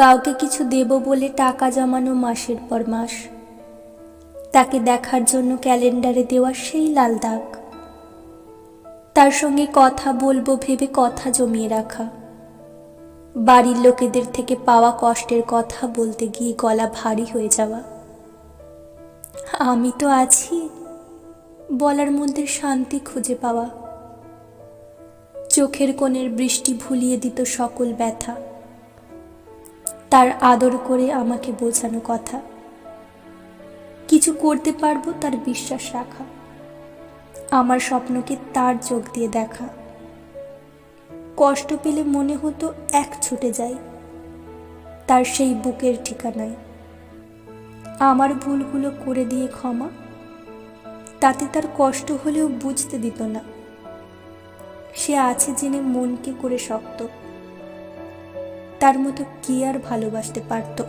কাউকে কিছু দেব বলে টাকা জমানো মাসের পর মাস। তাকে দেখার জন্য ক্যালেন্ডারে দেওয়া সেই লাল দাগ। তার সঙ্গে কথা বলব ভেবে কথা জমিয়ে রাখা। বাড়ির লোকেদের থেকে পাওয়া কষ্টের কথা বলতে গিয়ে গলা ভারী হয়ে যাওয়া। আমি তো আছি বলার মধ্যে শান্তি খুঁজে পাওয়া। চোখের কোণের বৃষ্টি ভুলিয়ে দিত সকল ব্যথা। তার আদর করে আমাকে বোঝানো কথা। কিছু করতে পারব তার বিশ্বাস রাখা। আমার স্বপ্নকে তার চোখ দিয়ে দেখা। কষ্ট পেলে মনে হতো এক ছুটে যাই। তার সেই বুকের ঠিকানায়। আমার ভুলগুলো করে দিয়ে ক্ষমা। তাতে তার কষ্ট হলেও বুঝতে দিত না। সে আছে জেনে মনকে করে শক্ত। তার মতো কি আর ভালোবাসতে পারতো?